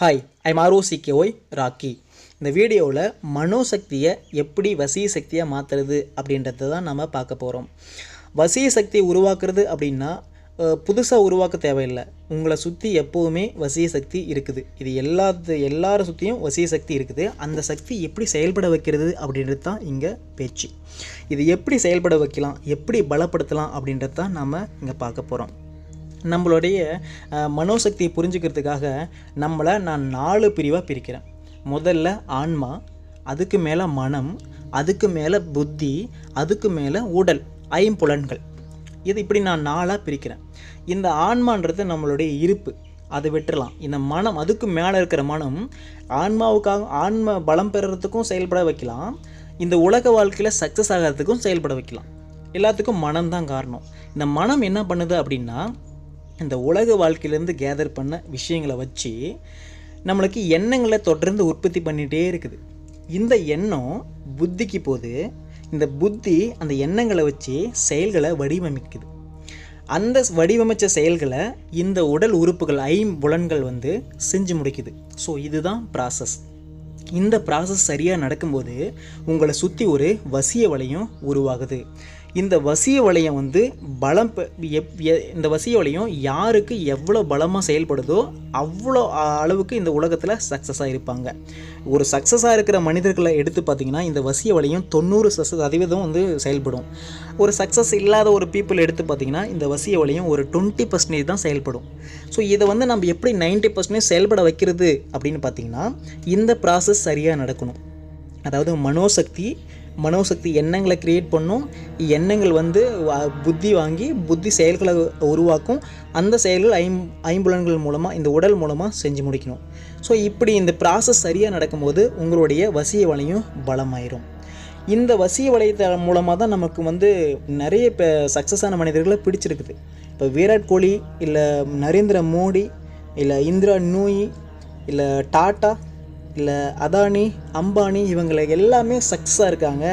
Hi I மாரோசிக்கே ஓய் ராக்கி இந்த வீடியோவில் மனோசக்தியை எப்படி வசீ சக்தியாக மாற்றுறது அப்படின்றத தான் நம்ம பார்க்க போகிறோம் வசீ சக்தியை உருவாக்குறது அப்படின்னா புதுசாக உருவாக்க தேவையில்லை. உங்களை சுற்றி எப்போவுமே வசிய சக்தி இருக்குது. இது எல்லாத்து எல்லாரை சுற்றியும் வசிய சக்தி இருக்குது. அந்த சக்தி எப்படி செயல்பட வைக்கிறது அப்படின்றது தான் இங்கே பேச்சு. இது எப்படி செயல்பட வைக்கலாம் எப்படி பலப்படுத்தலாம் அப்படின்றது தான் நம்ம இங்கே பார்க்க போகிறோம் நம்மளுடைய மனோசக்தியை புரிஞ்சுக்கிறதுக்காக நம்மளை நான் நாலு பிரிவாக பிரிக்கிறேன். முதல்ல ஆன்மா அதுக்கு மேலே மனம் அதுக்கு மேலே புத்தி அதுக்கு மேலே உடல் ஐம்புலன்கள். இது இப்படி நான் நாலாக பிரிக்கிறேன். இந்த ஆன்மான்றது நம்மளுடைய இருப்பு. அதை விட்டுறலாம். இந்த மனம் அதுக்கு மேலே இருக்கிற மனம் ஆன்மாவுக்காக ஆன்ம பலம் பெறுறதுக்கும் செயல்பட வைக்கலாம். இந்த உலக வாழ்க்கையில் சக்ஸஸ் ஆகிறதுக்கும் செயல்பட வைக்கலாம். எல்லாத்துக்கும் மனம் தான் காரணம். இந்த மனம் என்ன பண்ணுது அப்படின்னா இந்த உலக வாழ்க்கையிலேருந்து கேதர் பண்ண விஷயங்களை வச்சு நம்மளுக்கு எண்ணங்களை தொடர்ந்து உற்பத்தி பண்ணிகிட்டே இருக்குது. இந்த எண்ணம் புத்திக்கு போது இந்த புத்தி அந்த எண்ணங்களை வச்சு செயல்களை வடிவமைக்குது. அந்த வடிவமைச்ச செயல்களை இந்த உடல் உறுப்புகள் ஐம்புலன்கள் வந்து செஞ்சு முடிக்குது. ஸோ இதுதான் ப்ராசஸ் இந்த ப்ராசஸ் சரியாக நடக்கும்போது உங்களை சுற்றி ஒரு வசிய வலையும் உருவாகுது. இந்த வசிய வளையம் வந்து பலம் பெ- எப் இந்த வசிய வளையம் யாருக்கு எவ்வளோ பலமாக செயல்படுதோ அவ்வளோ அளவுக்கு இந்த உலகத்தில் சக்ஸஸாக இருப்பாங்க. ஒரு சக்ஸஸாக இருக்கிற மனிதர்களை எடுத்து பார்த்தீங்கன்னா இந்த வசிய வளையம் தொண்ணூறு சதவீதம் வந்து செயல்படும். ஒரு சக்ஸஸ் இல்லாத ஒரு பீப்புள் எடுத்து பார்த்தீங்கன்னா இந்த வசிய வளையம் ஒரு டுவெண்ட்டி பர்சன்டேஜ் தான் செயல்படும். ஸோ இதை வந்து நம்ம எப்படி 90% பர்சன்டேஜ் செயல்பட வைக்கிறது அப்படின்னு பார்த்தீங்கன்னா இந்த ப்ராசஸ் சரியாக நடக்கணும். அதாவது மனோசக்தி மனோசக்தி எண்ணங்களை க்ரியேட் பண்ணும். எண்ணங்கள் வந்து புத்தி வாங்கி புத்தி செயல்களை உருவாக்கும். அந்த செயல்கள் ஐம் ஐம்புலன்கள் மூலமாக இந்த உடல் மூலமாக செஞ்சு முடிக்கணும். ஸோ இப்படி இந்த ப்ராசஸ் சரியாக நடக்கும்போது உங்களுடைய வசிய வலையும் பலமாயிரும். இந்த வசிய வளையத்த மூலமாக தான் நமக்கு வந்து நிறைய இப்போ சக்ஸஸான மனிதர்களை பிடிச்சிருக்குது. இப்போ விராட் கோலி இல்லை நரேந்திர மோடி இல்லை இந்திரா நூயி இல்லை டாட்டா இல்லை அதானி அம்பானி இவங்களை எல்லாமே சக்ஸஸாக இருக்காங்க.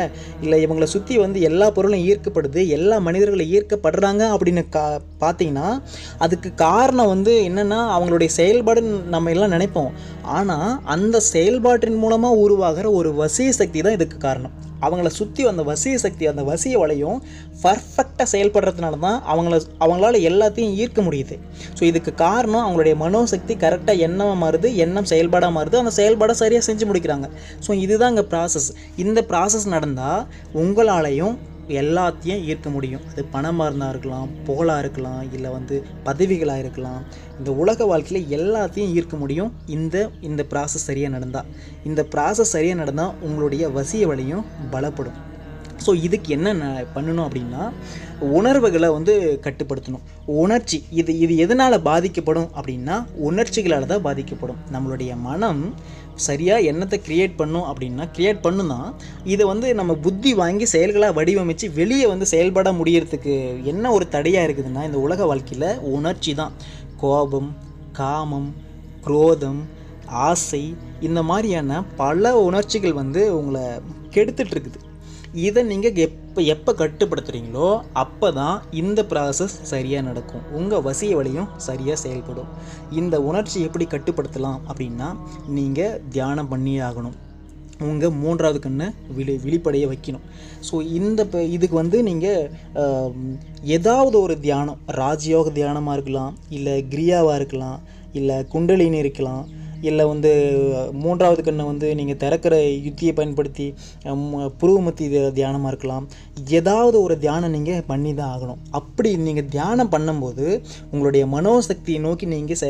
இல்லை இவங்களை சுற்றி வந்து எல்லா பொருளும் ஈர்க்கப்படுது எல்லா மனிதர்களும் ஈர்க்கப்படுறாங்க அப்படின்னு கா பார்த்தீங்கன்னா அதுக்கு காரணம் வந்து என்னென்னா அவங்களுடைய செயல்பாடுன்னு நம்ம எல்லாம் நினைப்போம். ஆனால் அந்த செயல்பாட்டின் மூலமாக உருவாகிற ஒரு வசிய சக்தி தான் இதுக்கு காரணம். அவங்கள சுற்றி அந்த வசிய சக்தி அந்த வசிய வலையும் பர்ஃபெக்டாக செயல்படுறதுனால தான் அவங்கள அவங்களால எல்லாத்தையும் ஈர்க்க முடியுது. ஸோ இதுக்கு காரணம் அவங்களுடைய மனோசக்தி கரெக்டாக எண்ணமாக மாறுது எண்ணம் செயல்பாடாக மாறுது அந்த செயல்பாடை சரியாக செஞ்சு முடிக்கிறாங்க. ஸோ இதுதான் இங்கே ப்ராசஸ் இந்த ப்ராசஸ் நடந்தால் உங்களாலையும் எல்லாத்தையும் ஈர்க்க முடியும். அது பணமாக இருந்தால் இருக்கலாம் புகழாக இருக்கலாம் இல்லை வந்து பதவிகளாக இருக்கலாம். இந்த உலக வாழ்க்கையில் எல்லாத்தையும் ஈர்க்க முடியும். இந்த இந்த ப்ராசஸ் சரியாக நடந்தால் இந்த ப்ராசஸ் சரியாக நடந்தால் உங்களுடைய வசிய வழியும் பலப்படும். ஸோ இதுக்கு என்ன பண்ணணும் அப்படின்னா உணர்வுகளை வந்து கட்டுப்படுத்தணும். உணர்ச்சி இது இது எதனால் பாதிக்கப்படும் அப்படின்னா உணர்ச்சிகளால் தான் பாதிக்கப்படும். நம்மளுடைய மனம் சரியாக எண்ணத்தை கிரியேட் பண்ணும் அப்படின்னா கிரியேட் பண்ணும் தான் இதை வந்து நம்ம புத்தி வாங்கி செயல்களாக வடிவமைச்சு வெளியே வந்து செயல்பட முடியறதுக்கு என்ன ஒரு தடையாக இருக்குதுன்னா இந்த உலக வாழ்க்கையில் உணர்ச்சி தான். கோபம் காமம் குரோதம் ஆசை இந்த மாதிரியான பல உணர்ச்சிகள் வந்து உங்களை கெடுத்துட்ருக்குது இதை நீங்கள் எப்போ எப்போ கட்டுப்படுத்துகிறீங்களோ அப்போ தான் இந்த ப்ராசஸ் சரியாக நடக்கும். உங்கள் வசிய வழியும் சரியாக செயல்படும். இந்த உணர்ச்சி எப்படி கட்டுப்படுத்தலாம் அப்படின்னா நீங்கள் தியானம் பண்ணியே ஆகணும். உங்கள் மூன்றாவது கண்ணை விழி விழிப்படைய வைக்கணும். ஸோ இந்த இப்போ இதுக்கு வந்து நீங்கள் ஏதாவது ஒரு தியானம் ராஜயோக தியானமாக இருக்கலாம் இல்லை கிரியாவாக இருக்கலாம் இல்லை குண்டலினி இருக்கலாம் இல்லை வந்து மூன்றாவது கண்ணை வந்து நீங்கள் திறக்கிற யுத்தியை பயன்படுத்தி புருவமத்தி தியானமாக இருக்கலாம். ஏதாவது ஒரு தியானம் நீங்கள் பண்ணி தான் ஆகணும். அப்படி நீங்கள் தியானம் பண்ணும்போது உங்களுடைய மனோசக்தியை நோக்கி நீங்கள் செ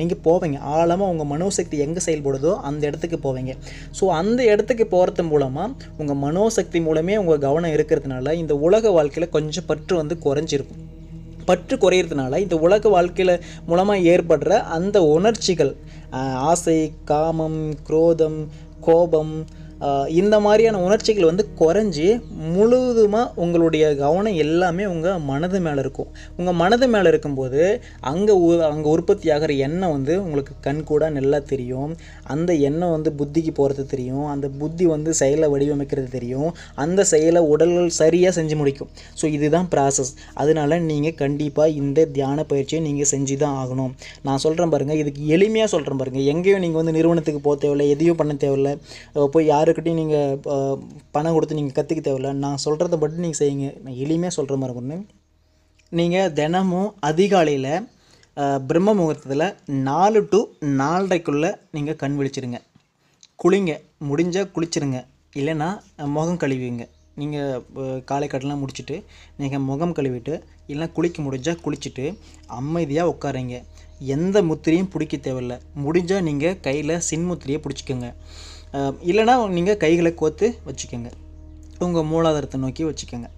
நீங்கள் போவீங்க. ஆழமாக உங்கள் மனோசக்தி எங்கே செயல்படுதோ அந்த இடத்துக்கு போவீங்க. ஸோ அந்த இடத்துக்கு போகிறது மூலமாக உங்கள் மனோசக்தி மூலமே உங்கள் கவனம் இருக்கிறதுனால இந்த உலக வாழ்க்கையில் கொஞ்சம் பற்று வந்து குறைஞ்சிருக்கும். பற்று குறையிறதுனால இந்த உலக வாழ்க்கையில் மூலமாக ஏற்படுற அந்த உணர்ச்சிகள் ஆசை காமம் குரோதம் கோபம் இந்த மாதிரியான உணர்ச்சிகள் வந்து குறைஞ்சி முழுவதுமாக உங்களுடைய கவனம் எல்லாமே உங்கள் மனது மேலே இருக்கும். உங்கள் மனது மேலே இருக்கும்போது அங்கே அங்கே உற்பத்தி ஆகிற எண்ணெய் வந்து உங்களுக்கு கண் கூட நல்லா தெரியும். அந்த எண்ணெய் வந்து புத்திக்கு போகிறது தெரியும். அந்த புத்தி வந்து செயலை வடிவமைக்கிறது தெரியும். அந்த செயலை உடல்கள் சரியாக செஞ்சு முடிக்கும். ஸோ இதுதான் ப்ராசஸ் அதனால நீங்கள் கண்டிப்பாக இந்த தியான பயிற்சியை நீங்கள் செஞ்சு தான் ஆகணும். நான் சொல்கிறேன் பாருங்கள் இதுக்கு எளிமையாக சொல்கிறேன் பாருங்கள் எங்கேயும் நீங்கள் வந்து நிறுவனத்துக்கு போக தேவையில்லை எதையும் பண்ண தேவையில்ல. போய் யாரும் யாருக்கிட்டையும் நீங்கள் பணம் கொடுத்து நீங்கள் கற்றுக்க தேவையில்ல. நான் சொல்கிறத மட்டும் நீங்கள் செய்யுங்க. நான் எளிமையாக சொல்கிற மாதிரி ஒன்று நீங்கள் தினமும் அதிகாலையில் பிரம்ம முகூர்த்தத்தில் நாலு டு நாலரைக்குள்ளே நீங்கள் கண் விழிச்சிருங்க. குளிங்க. முடிஞ்சால் குளிச்சிருங்க. இல்லைன்னா முகம் கழுவிங்க. நீங்கள் காலை கடலாம் முடிச்சுட்டு நீங்கள் முகம் கழுவிட்டு இல்லைன்னா குளிக்க முடிஞ்சால் குளிச்சுட்டு அமைதியாக உட்காருங்க. எந்த முத்திரையும் பிடிக்க தேவையில்ல. முடிஞ்சால் நீங்கள் கையில் சின்முத்திரையை பிடிச்சிக்கோங்க. இல்லைனா இல்லைன்னா நீங்கள் கைகளை கோத்து வச்சுக்கோங்க. உங்கள் மூலாதாரத்தை நோக்கி வச்சுக்கோங்க.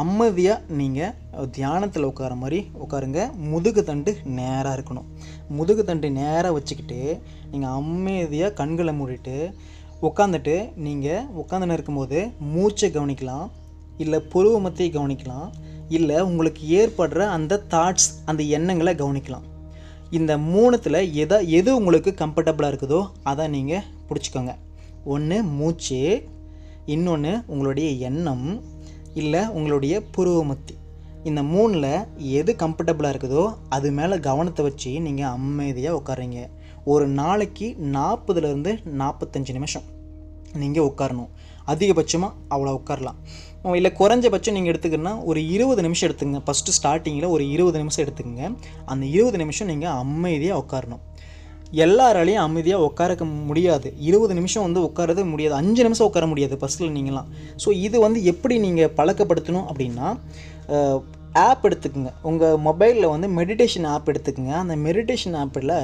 அமைதியாக நீங்கள் தியானத்தில் உட்கார மாதிரி உட்காருங்க. முதுகு தண்டு நேராக இருக்கணும். முதுகு தண்டு நேராக வச்சுக்கிட்டு நீங்கள் அமைதியாக கண்களை மூடிட்டு உட்காந்துட்டு நீங்கள் உட்காந்துன்னு இருக்கும்போது மூச்சை கவனிக்கலாம். இல்லை புருவமத்தை கவனிக்கலாம். இல்லை உங்களுக்கு ஏற்படுற அந்த தாட்ஸ் அந்த எண்ணங்களை கவனிக்கலாம். இந்த மூணுத்தில் எதை எது உங்களுக்கு கம்ஃபர்டபுளாக இருக்குதோ அதை நீங்கள் பிடிச்சிக்கோங்க. ஒன்று மூச்சு இன்னொன்று உங்களுடைய எண்ணம் இல்லை உங்களுடைய புருவமுத்தி. இந்த மூணில் எது கம்ஃபர்டபுளாக இருக்குதோ அது மேலே கவனத்தை வச்சு நீங்கள் அமைதியாக உட்காருங்க ஒரு நாளைக்கு நாற்பதுலேருந்து நாற்பத்தஞ்சு நிமிஷம் நீங்கள் உட்காரணும் அதிகபட்சமாக அவ்வளோ உட்காரலாம் இல்லை குறைஞ்சபட்சம் நீங்கள் எடுத்துக்கணும்னா ஒரு இருபது நிமிஷம் எடுத்துங்க ஃபஸ்ட்டு ஸ்டார்டிங்கில் ஒரு இருபது நிமிஷம் எடுத்துக்கங்க. அந்த இருபது நிமிஷம் நீங்கள் அமைதியாக உட்காரணும் எல்லாராலையும் அமைதியாக உட்காரக்க முடியாது. இருபது நிமிஷம் வந்து உட்காரது முடியாது. அஞ்சு நிமிஷம் உட்கார முடியாது பஸ்ஸில் நீங்களாம் ஸோ இது வந்து எப்படி நீங்கள் பழக்கப்படுத்தணும் அப்படின்னா ஆப் எடுத்துக்கோங்க. உங்கள் மொபைலில் வந்து மெடிடேஷன் ஆப் எடுத்துக்கோங்க. அந்த மெடிடேஷன் ஆப்பில்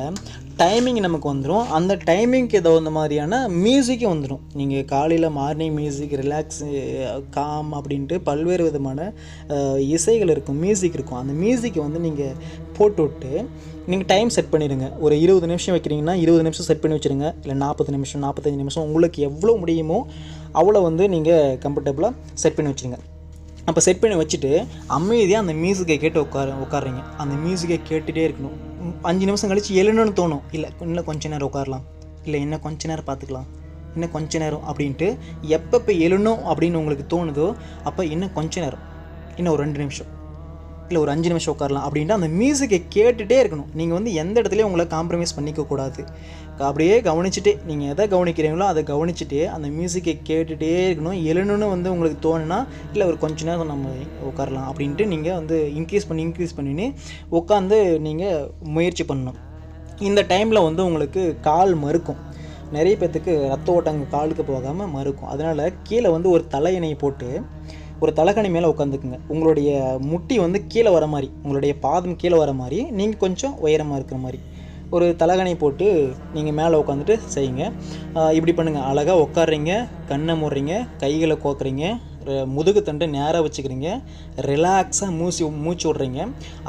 டைமிங் நமக்கு வந்துடும் அந்த டைமிங்க்கு தகுந்த மாதிரியான மியூசிக்கும் வந்துடும் நீங்கள் காலையில் மார்னிங் மியூசிக் ரிலாக்ஸ் காம் அப்படின்ட்டு பல்வேறு விதமான இசைகள் இருக்கும் மியூசிக் இருக்கும். அந்த மியூசிக்கை வந்து நீங்கள் போட்டுவிட்டு நீங்கள் டைம் செட் பண்ணிடுங்க. ஒரு இருபது நிமிஷம் வைக்கிறீங்கன்னா இருபது நிமிஷம் செட் பண்ணி வச்சுருங்க. இல்லை நாற்பது நிமிஷம் நாற்பத்தஞ்சு நிமிஷம். உங்களுக்கு எவ்வளோ முடியுமோ அவ்வளோ வந்து நீங்கள் கம்ஃபர்டபுளாக செட் பண்ணி வச்சுருங்க. அப்போ செட் பண்ணி வச்சுட்டு அமைதியாக அந்த மியூசிக்கை கேட்டு உட்கார உட்காருங்க அந்த மியூசிக்கை கேட்டுகிட்டே இருக்கணும். அஞ்சு நிமிஷம் கழித்து எழுணுன்னு தோணும். இல்லை இன்னும் கொஞ்ச நேரம் உட்காரலாம். இல்லை இன்னும் கொஞ்ச நேரம் பார்த்துக்கலாம் இன்னும் கொஞ்ச நேரம் அப்படின்ட்டு எப்பப்போ எழுணும் அப்படின்னு உங்களுக்கு தோணுதோ அப்போ இன்னும் கொஞ்ச நேரம். இன்னும் ஒரு ரெண்டு நிமிஷம். இல்லை ஒரு அஞ்சு நிமிஷம் உட்காரலாம் அப்படின்ட்டு அந்த மியூசிக்கை கேட்டுகிட்டே இருக்கணும். நீங்கள் வந்து எந்த இடத்துலையும் உங்களை காம்ப்ரமைஸ் பண்ணிக்க கூடாது. அப்படியே கவனிச்சுட்டே நீங்கள் எதை கவனிக்கிறீங்களோ அதை கவனிச்சுட்டே அந்த மியூசிக்கை கேட்டுகிட்டே இருக்கணும். எழுணுன்னு வந்து உங்களுக்கு தோணுனா இல்லை ஒரு கொஞ்ச நேரம் நம்ம உட்காரலாம் அப்படின்ட்டு நீங்கள் வந்து இன்க்ரீஸ் பண்ணி இன்க்ரீஸ் பண்ணின்னு உட்காந்து நீங்கள் முயற்சி பண்ணணும். இந்த டைமில் வந்து உங்களுக்கு கால் மறுக்கும். நிறைய பேர்த்துக்கு ரத்த ஓட்டங்க காலுக்கு போகாமல் மறுக்கும். அதனால் கீழே வந்து ஒரு தலையணையை போட்டு ஒரு தலைகணி மேலே உட்காந்துக்குங்க உங்களுடைய முட்டி வந்து கீழே வர மாதிரி உங்களுடைய பாதம் கீழே வர மாதிரி நீங்கள் கொஞ்சம் உயரமாக இருக்கிற மாதிரி. ஒரு தலைகணை போட்டு நீங்கள் மேலே உட்காந்துட்டு செய்யுங்க. இப்படி பண்ணுங்கள் அழகாக உட்காடுறீங்க கண்ணை மூடுறீங்க கைகளை கோக்குறீங்க முதுகு தண்டை நேராக வச்சுக்கிறீங்க. ரிலாக்ஸாக மூச்சு மூச்சு விட்றீங்க.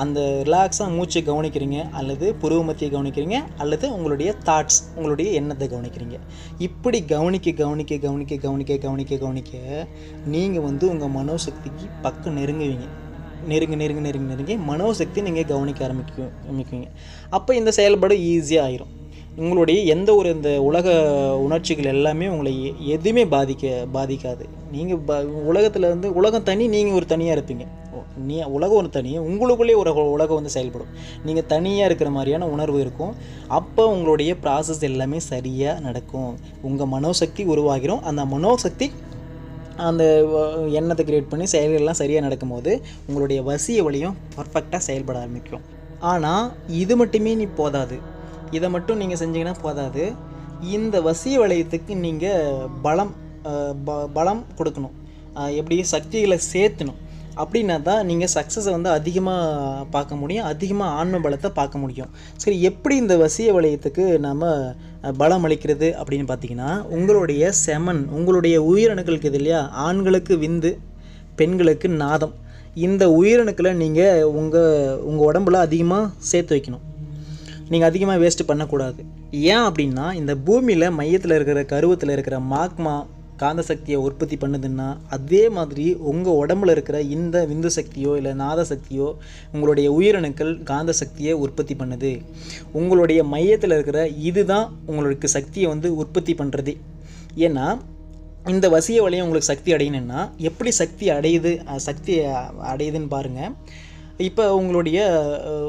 அந்த ரிலாக்ஸாக மூச்சை கவனிக்கிறீங்க அல்லது புருவமத்தியை கவனிக்கிறீங்க அல்லது உங்களுடைய தாட்ஸ் உங்களுடைய எண்ணத்தை கவனிக்கிறீங்க. இப்படி கவனிக்க கவனிக்க கவனிக்க கவனிக்க கவனிக்க கவனிக்க நீங்கள் வந்து உங்கள் மனோசக்திக்கு பக்கம் நெருங்குவீங்க. நெருங்க நெருங்க நெருங்க நெருங்கி மனோசக்தி நீங்கள் கவனிக்க ஆரம்பிக்க ஆரம்பிக்குவீங்க. அப்போ இந்த செயல்பாடு ஈஸியாக ஆயிரும். உங்களுடைய எந்த ஒரு இந்த உலக உணர்ச்சிகள் எல்லாமே உங்களை எ- எதுவுமே பாதிக்க பாதிக்காது. நீங்கள் ப உலகத்தில் வந்து உலகம் தனி நீங்கள் ஒரு தனியாக இருப்பீங்க. நீ உலகம் ஒரு தனி உங்களுக்குள்ளேயே ஒரு உலகம் வந்து செயல்படும். நீங்கள் தனியாக இருக்கிற மாதிரியான உணர்வு இருக்கும். அப்போ உங்களுடைய ப்ராசஸ் எல்லாமே சரியாக நடக்கும். உங்கள் மனோசக்தி உருவாகிடும் அந்த மனோசக்தி அந்த எண்ணத்தை கிரியேட் பண்ணி செயல்கள்லாம் சரியாக நடக்கும்போது உங்களுடைய வசிய வழியும் பர்ஃபெக்டாக செயல்பட ஆரம்பிக்கும். ஆனால் இது மட்டுமே நீ போதாது. இதை மட்டும் நீங்கள் செஞ்சீங்கன்னா போதாது. இந்த வசிய வளையத்துக்கு நீங்கள் பலம் ப- பலம் கொடுக்கணும். எப்படி சக்திகளை சேர்த்தணும். அப்படின்னா தான் நீங்கள் சக்ஸஸை வந்து அதிகமாக பார்க்க முடியும். அதிகமாக ஆன்ம பலத்தை பார்க்க முடியும். சரி எப்படி இந்த வசிய வளையத்துக்கு நாம் பலம் அளிக்கிறது அப்படின்னு பார்த்தீங்கன்னா உங்களுடைய செமன் உங்களுடைய உயிரணுக்களுக்கு இது இல்லையா? ஆண்களுக்கு விந்து பெண்களுக்கு நாதம். இந்த உயிரணுக்களை நீங்கள் உங்கள் உங்கள் உடம்புல அதிகமாக சேர்த்து வைக்கணும். நீங்கள் அதிகமாக வேஸ்ட்டு பண்ணக்கூடாது. ஏன் அப்படின்னா இந்த பூமியில் மையத்தில் இருக்கிற கருவத்தில் இருக்கிற மாக்மா காந்த சக்தியை உற்பத்தி பண்ணுதுன்னா அதே மாதிரி உங்கள் உடம்புல இருக்கிற இந்த விந்து சக்தியோ இல்லை நாத சக்தியோ உங்களுடைய உயிரணுக்கள் காந்த சக்தியை உற்பத்தி பண்ணுது. உங்களுடைய மையத்தில் இருக்கிற இதுதான் உங்களுக்கு சக்தியை வந்து உற்பத்தி பண்ணுறது ஏன்னா இந்த வசிய வளையம் உங்களுக்கு சக்தி அடையணும்னா எப்படி சக்தி அடையுது சக்தி அடையுதுன்னு பாருங்கள் இப்போ உங்களுடைய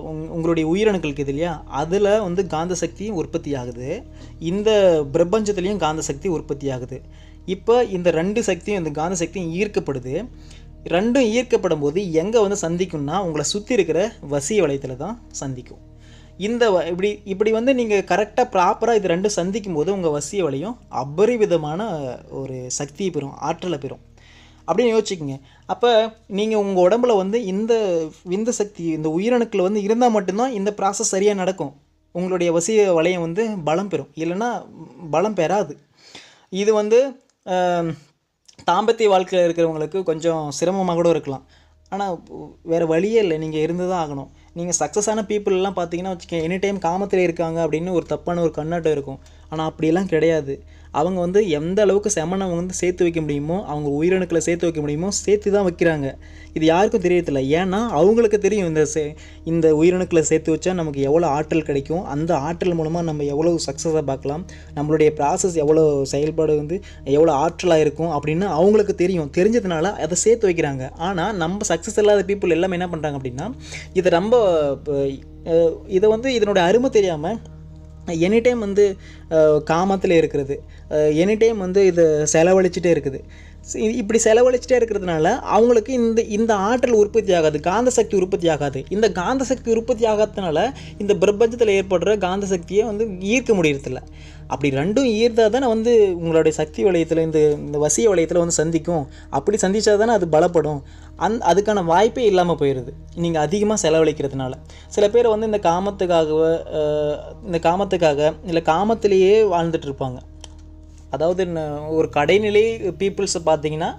உங்களுடைய உயிரணுக்களுக்கு இது இல்லையா? அதில் வந்து காந்த சக்தியும் உற்பத்தி ஆகுது. இந்த பிரபஞ்சத்துலேயும் காந்த சக்தி உற்பத்தி ஆகுது. இப்போ இந்த ரெண்டு சக்தியும் இந்த காந்த சக்தியும் ஈர்க்கப்படுது. ரெண்டும் ஈர்க்கப்படும் போது எங்கே வந்து சந்திக்கும்னா உங்களை சுற்றி இருக்கிற வசிய வளையத்தில் தான் சந்திக்கும். இந்த வ- இப்படி இப்படி வந்து நீங்கள் கரெக்டாக ப்ராப்பராக இது ரெண்டும் சந்திக்கும் போது உங்கள் வசிய வளையம் அபரிவிதமான ஒரு சக்தியை பெறும் ஆற்றலை பெறும். அப்படின்னு யோசிச்சுக்கோங்க. அப்போ நீங்கள் உங்கள் உடம்புல வந்து இந்த விந்த சக்தி இந்த உயிரணுக்கள் வந்து இருந்தால் மட்டும்தான் இந்த ப்ராசஸ் சரியாக நடக்கும். உங்களுடைய வசிய வளையம் வந்து பலம் பெறும். இல்லைன்னா பலம் பெறாது. இது வந்து தாம்பத்திய வாழ்க்கையில் இருக்கிறவங்களுக்கு கொஞ்சம் சிரமமாக கூட இருக்கலாம். ஆனால் வேறு வழியே இல்லை. நீங்கள் இருந்து தான் ஆகணும். நீங்கள் சக்ஸஸான பீப்புளெலாம் பார்த்தீங்கன்னா வச்சுக்கோங்க எனி டைம் காமத்தில் இருக்காங்க அப்படின்னு ஒரு தப்பான ஒரு கண்ணாட்டம் இருக்கும். ஆனால் அப்படியெல்லாம் கிடையாது. அவங்க வந்து எந்த அளவுக்கு செமனை வந்து சேர்த்து வைக்க முடியுமோ அவங்க உயிரணுக்களை சேர்த்து வைக்க முடியுமோ சேர்த்து தான் வைக்கிறாங்க. இது யாருக்கும் தெரியறதில்ல. ஏன்னா அவங்களுக்கு தெரியும் இந்த சே இந்த உயிரணுக்களை சேர்த்து வச்சா நமக்கு எவ்வளோ ஆற்றல் கிடைக்கும். அந்த ஆற்றல் மூலமாக நம்ம எவ்வளோ சக்ஸஸாக பார்க்கலாம். நம்மளுடைய ப்ராசஸ் எவ்வளோ செயல்பாடு வந்து எவ்வளோ ஆற்றலாக இருக்கும் அப்படின்னு அவங்களுக்கு தெரியும். தெரிஞ்சதுனால அதை சேர்த்து வைக்கிறாங்க. ஆனால் நம்ம சக்ஸஸ் இல்லாத பீப்புள் எல்லாமே என்ன பண்ணுறாங்க அப்படின்னா இதை ரொம்ப இதை வந்து இதனுடைய அருமை தெரியாமல் எனி டைம் வந்து காமத்தில் இருக்கிறது. எனி டைம் வந்து இதை செலவழிச்சிட்டே இருக்குது. இப்படி செலவழிச்சிட்டே இருக்கிறதுனால அவங்களுக்கு இந்த இந்த ஆற்றல் உற்பத்தி ஆகாது காந்த சக்தி உற்பத்தி ஆகாது. இந்த காந்த சக்தி உற்பத்தி ஆகாததுனால இந்த பிரபஞ்சத்தில் ஏற்படுற காந்த சக்தியை வந்து ஈர்க்க முடியறதில்ல. அப்படி ரெண்டும் ஈர்த்தால் தானே வந்து உங்களுடைய சக்தி வளையத்தில் இந்த இந்த வசிய வளையத்தில் வந்து சந்திக்கும். அப்படி சந்தித்தா தானே அது பலப்படும். அந் அதுக்கான வாய்ப்பே இல்லாமல் போயிடுது நீங்கள் அதிகமாக செலவழிக்கிறதுனால. சில பேர் வந்து இந்த காமத்துக்காக இந்த காமத்துக்காக இல்லை காமத்திலேயே வாழ்ந்துட்டு இருப்பாங்க அதாவது ஒரு கடைநிலை பீப்புள்ஸை பார்த்தீங்கன்னா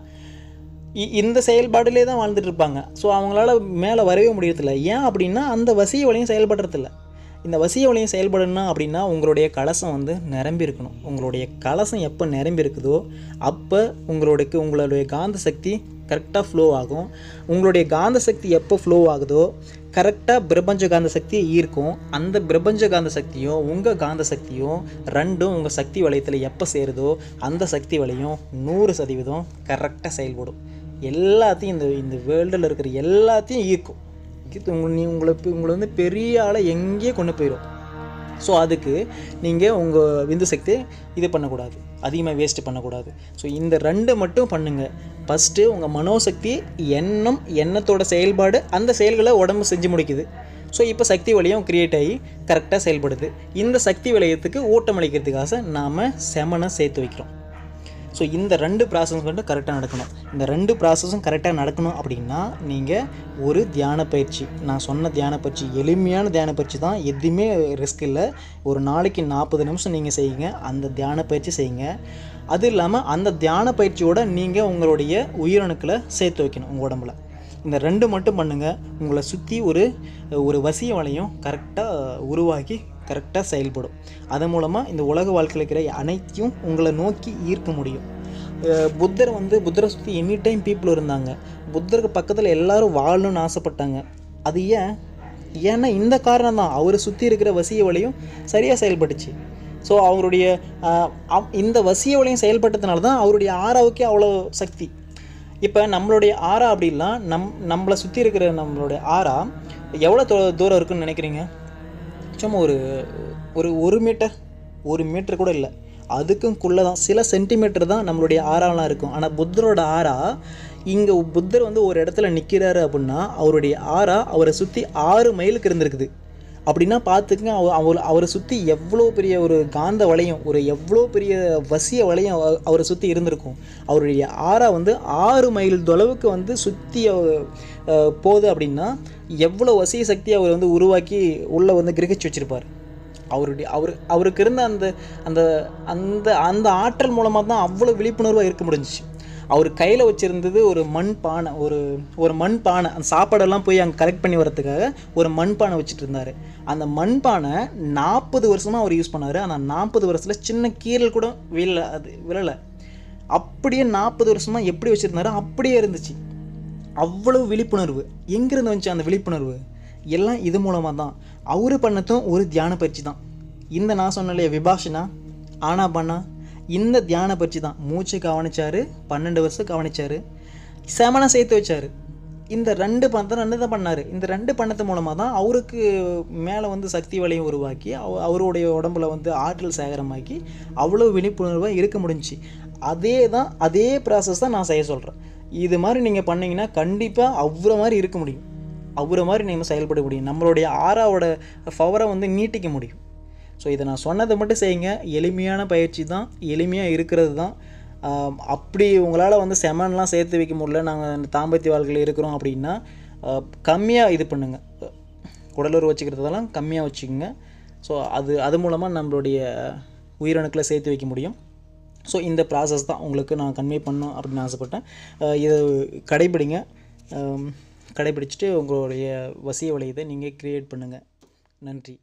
இ- இந்த செயல்பாடுலே தான் வாழ்ந்துட்டு இருப்பாங்க ஸோ அவங்களால மேலே வரவே முடியறதில்ல. ஏன் அப்படின்னா அந்த வசிய வழியும் செயல்படுறதில்ல. இந்த வசிய வழியும் செயல்படணும் அப்படின்னா உங்களுடைய கலசம் வந்து நிரம்பி இருக்கணும் உங்களுடைய கலசம் எப்போ நிரம்பி இருக்குதோ அப்போ உங்களுடைய உங்களுடைய காந்த சக்தி கரெக்டாக ஃப்ளோ ஆகும். உங்களுடைய காந்த சக்தி எப்போ ஃப்ளோ ஆகுதோ கரெக்டாக பிரபஞ்ச காந்த சக்தியை ஈர்க்கும். அந்த பிரபஞ்ச காந்த சக்தியும் உங்கள் காந்த சக்தியும் ரெண்டும் உங்கள் சக்தி வளையத்தில் எப்போ சேருதோ அந்த சக்தி வளையம் நூறு சதவீதம் கரெக்டாக செயல்படும். எல்லாத்தையும் இந்த இந்த வேர்ல்டில் இருக்கிற எல்லாத்தையும் ஈர்க்கும். நீ உங்களை உங்களை வந்து பெரிய ஆளை எங்கேயே கொண்டு போயிடும் ஸோ அதுக்கு நீங்கள் உங்கள் விந்து சக்தி இது பண்ணக்கூடாது. அதிகமாக வேஸ்ட் பண்ணக்கூடாது. ஸோ இந்த ரெண்டு மட்டும் பண்ணுங்கள் ஃபஸ்ட்டு உங்கள் மனோசக்தி எண்ணம் எண்ணத்தோட செயல்பாடு அந்த செயல்களை உடம்பு செஞ்சு முடிக்குது. ஸோ இப்போ சக்தி வலியம் க்ரியேட் ஆகி கரெக்டாக செயல்படுது. இந்த சக்தி வலையத்துக்கு ஊட்டமளிக்கிறதுக்காக நாம் செமனை சேர்த்து வைக்கிறோம். ஸோ இந்த ரெண்டு ப்ராசஸ் மட்டும் கரெக்டாக நடக்கணும். இந்த ரெண்டு ப்ராசஸும் கரெக்டாக நடக்கணும் அப்படின்னா நீங்கள் ஒரு தியான பயிற்சி. நான் சொன்ன தியான பயிற்சி எளிமையான தியான பயிற்சி தான். எதுவுமே ரிஸ்க் இல்லை. ஒரு நாளைக்கு நாற்பது நிமிஷம் நீங்கள் செய்யுங்க. அந்த தியான பயிற்சி செய்யுங்க. அது இல்லாமல் அந்த தியான பயிற்சியோட நீங்கள் உங்களுடைய உயிரணுக்களை சேர்த்து வைக்கணும் உங்கள் உடம்புல. இந்த ரெண்டு மட்டும் பண்ணுங்கள் உங்களை சுற்றி ஒரு ஒரு வசிய வலையும் கரெக்டாக உருவாக்கி கரெக்டாக செயல்படும். அதன் மூலமாக இந்த உலக வாழ்க்கையில் இருக்கிற அனைத்தையும் உங்களை நோக்கி ஈர்க்க முடியும். புத்தர் வந்து புத்தரை சுற்றி எனி டைம் பீப்புள் இருந்தாங்க. புத்தருக்கு பக்கத்தில் எல்லாரும் வாழணும்னு ஆசைப்பட்டாங்க. அது ஏன்? ஏன்னா இந்த காரணம் தான் அவரை சுற்றி இருக்கிற வசிய வழியும் சரியாக செயல்பட்டுச்சு. ஸோ அவருடைய இந்த வசிய வழியும் செயல்பட்டதுனால தான் அவருடைய ஆறாவுக்கே அவ்வளோ சக்தி. இப்போ நம்மளுடைய ஆறா அப்படின்னா நம் நம்மளை சுற்றி இருக்கிற நம்மளுடைய ஆறா எவ்வளோ தூரம் இருக்குன்னு நினைக்கிறீங்க? சும்மா ஒரு ஒரு ஒரு மீட்டர் ஒரு மீட்டர் கூட இல்லை. அதுக்கும் குள்ளே தான் சில சென்டிமீட்டர் தான் நம்மளுடைய ஆறாலாம் இருக்கும். ஆனால் புத்தரோட ஆறா இங்கே புத்தர் வந்து ஒரு இடத்துல நிற்கிறாரு அப்படின்னா அவருடைய ஆறா அவரை சுற்றி ஆறு மைலுக்கு இருந்திருக்குது. அப்படின்னா பார்த்துக்குங்க அவ அவர் அவரை சுற்றி எவ்வளோ பெரிய ஒரு காந்த வளையம் ஒரு எவ்வளோ பெரிய வசிய வளையம் அவரை சுற்றி இருந்திருக்கும். அவருடைய ஆறா வந்து ஆறு மைல் தொலைவுக்கு வந்து சுற்றி போகுது அப்படின்னா எவ்வளோ வசிய சக்தியை அவர் வந்து உருவாக்கி உள்ளே வந்து கிரகிச்சு வச்சுருப்பார். அவருடைய அவர் அவருக்கு இருந்த அந்த அந்த அந்த அந்த ஆற்றல் மூலமாக தான் அவ்வளோ விழிப்புணர்வாக இருக்க முடிஞ்சிச்சு. அவர் கையில் வச்சுருந்தது ஒரு மண் பானை ஒரு ஒரு மண் பானை அந்த சாப்பாடெல்லாம் போய் அங்கே கலெக்ட் பண்ணி வரதுக்காக ஒரு மண் பானை வச்சுட்டு இருந்தார். அந்த மண் பானை நாற்பது வருஷமாக அவர் யூஸ் பண்ணார். ஆனால் நாற்பது வருஷத்தில் சின்ன கீரல் கூட விழல அது விழலை. அப்படியே நாற்பது வருஷமாக எப்படி வச்சுருந்தாரோ அப்படியே இருந்துச்சு. அவ்வளவு விழிப்புணர்வு. எங்கேருந்து வந்துச்சு அந்த விழிப்புணர்வு? எல்லாம் இது மூலமாக தான் அவர் பண்ணதும் ஒரு தியான பயிற்சி தான். இந்த நான் சொன்னலையே விபாஷனா? ஆனா பண்ணா? இந்த தியான பயிற்சி தான். மூச்சு கவனிச்சாரு பன்னெண்டு வருஷம் கவனிச்சாரு. செமனை சேர்த்து வச்சாரு. இந்த ரெண்டு பணத்தை ரெண்டு தான் பண்ணார். இந்த ரெண்டு பண்ணத்து மூலமாக தான் அவருக்கு மேலே வந்து சக்தி வலையும் உருவாக்கி அவ- அவருடைய உடம்புல வந்து ஆற்றல் சேகரமாக்கி அவ்வளோ விழிப்புணர்வாக இருக்க முடிஞ்சுச்சு. அதே தான் அதே ப்ராசஸ் தான் நான் செய்ய சொல்கிறேன் இது மாதிரி நீங்கள் பண்ணிங்கன்னா கண்டிப்பாக அவ்வளோ மாதிரி இருக்க முடியும். அவ்வளோ மாதிரி நம்ம செயல்பட முடியும். நம்மளுடைய ஆறாவோட பவரை வந்து நீட்டிக்க முடியும். ஸோ இதை நான் சொன்னதை மட்டும் செய்யுங்க. எளிமையான பயிற்சி தான். எளிமையாக இருக்கிறது தான். அப்படி உங்களால் வந்து செமன்லாம் சேர்த்து வைக்க முடியல. நாங்கள் தாம்பத்திய வாழ்க்கையில் இருக்கிறோம் அப்படின்னா கம்மியாக இது பண்ணுங்கள் உடலுறவு வச்சுக்கிறதெல்லாம் கம்மியாக வச்சுக்கோங்க. ஸோ அது அது மூலமாக நம்மளுடைய உயிரணுக்களை சேர்த்து வைக்க முடியும். ஸோ இந்த ப்ராசஸ் தான் உங்களுக்கு நான் கன்வே பண்ணணும் அப்படின்னு ஆசைப்பட்டேன். இது இதை கடைபிடிங்க. கடைபிடிச்சிட்டு உங்களுடைய வசிய வலையத்தை நீங்கள் க்ரியேட் பண்ணுங்கள் நன்றி.